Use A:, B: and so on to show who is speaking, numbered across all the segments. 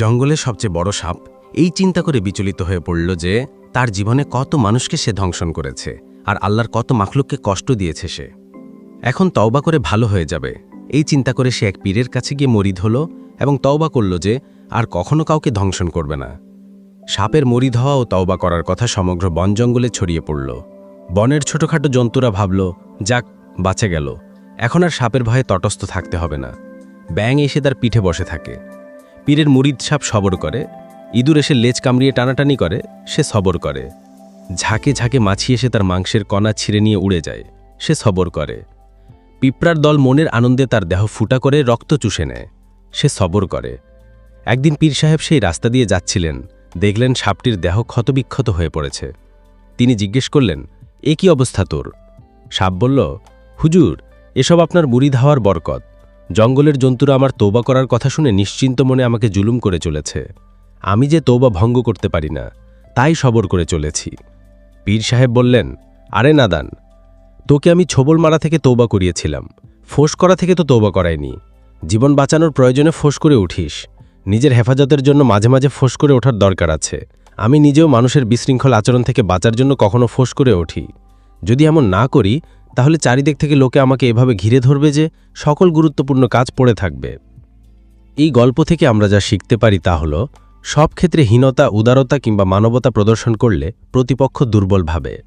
A: জঙ্গলের সবচেয়ে বড় সাপ এই চিন্তা করে বিচলিত হয়ে পড়ল যে তার জীবনে কত মানুষকে সে ধ্বংসন করেছে আর আল্লাহর কত মাখলুককে কষ্ট দিয়েছে সে। এখন তওবা করে ভালো হয়ে যাবে। এই চিন্তা করে সে এক পীরের কাছে গিয়ে মরিদ হল এবং তওবা করল যে আর কখনো কাউকে ধ্বংসন করবে না। সাপের মরিদ হওয়া ও তওবা করার কথা সমগ্র বন জঙ্গলে ছড়িয়ে পড়ল। বনের ছোটখাটো জন্তুরা ভাবল, যাক, বাঁচে গেল। এখন আর সাপের ভয়ে তটস্থ থাকতে হবে না। ব্যাং এসে তার পিঠে বসে থাকে। পীরের মুরিদ সাপ সবর করে, ইঁদুর এসে লেজ কামড়িয়ে টানাটানি করে, সে সবর করে। ঝাঁকে ঝাঁকে মাছি এসে তার মাংসের কণা ছিঁড়ে নিয়ে উড়ে যায়, সে সবর করে। পিঁপড়ার দল মনের আনন্দে তার দেহ ফুটা করে রক্ত চুষে নেয়, সে সবর করে। একদিন পীর সাহেব সেই রাস্তা দিয়ে যাচ্ছিলেন, দেখলেন সাপটির দেহ ক্ষতবিক্ষত হয়ে পড়েছে। তিনি জিজ্ঞেস করলেন, এ কি অবস্থা তোর? সাপ বলল, হুজুর, এসব আপনার মুড়ি ধাওয়ার বরকত। জঙ্গলের জন্তুরা আমার তৌবা করার কথা শুনে নিশ্চিন্ত মনে আমাকে জুলুম করে চলেছে। আমি যে তৌবা ভঙ্গ করতে পারি না, তাই সবর করে চলেছি। পীর সাহেব বললেন, আরে নাদান, তোকে আমি ছোবল মারা থেকে তৌবা করিয়েছিলাম। ফোঁস করা থেকে তো তৌবা করায়নি জীবন বাঁচানোর প্রয়োজনে ফোঁস করে উঠিস। নিজের হেফাজতের জন্য মাঝে মাঝে ফোঁস করে ওঠার দরকার আছে। আমি নিজেও মানুষের বিশৃঙ্খল আচরণ থেকে বাঁচার জন্য কখনো ফোঁস করে উঠি। যদি এমন না করি তাহলে চারিদিক থেকে লোকে আমাকে এভাবে ঘিরে ধরবে যে সকল গুরুত্বপূর্ণ কাজ পড়ে থাকবে। এই গল্প থেকে আমরা যা শিখতে পারি তা হল, সব ক্ষেত্রে হীনতা, উদারতা কিংবা মানবতা প্রদর্শন করলে প্রতিপক্ষ দুর্বল ভাবে।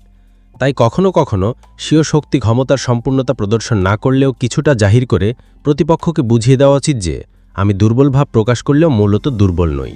A: তাই কখনো কখনো স্বীয় শক্তি ক্ষমতার সম্পূর্ণতা প্রদর্শন না করলেও কিছুটা জাহির করে প্রতিপক্ষকে বুঝিয়ে দেওয়া উচিত যে, আমি দুর্বল ভাব প্রকাশ করলেও মূলত দুর্বল নই।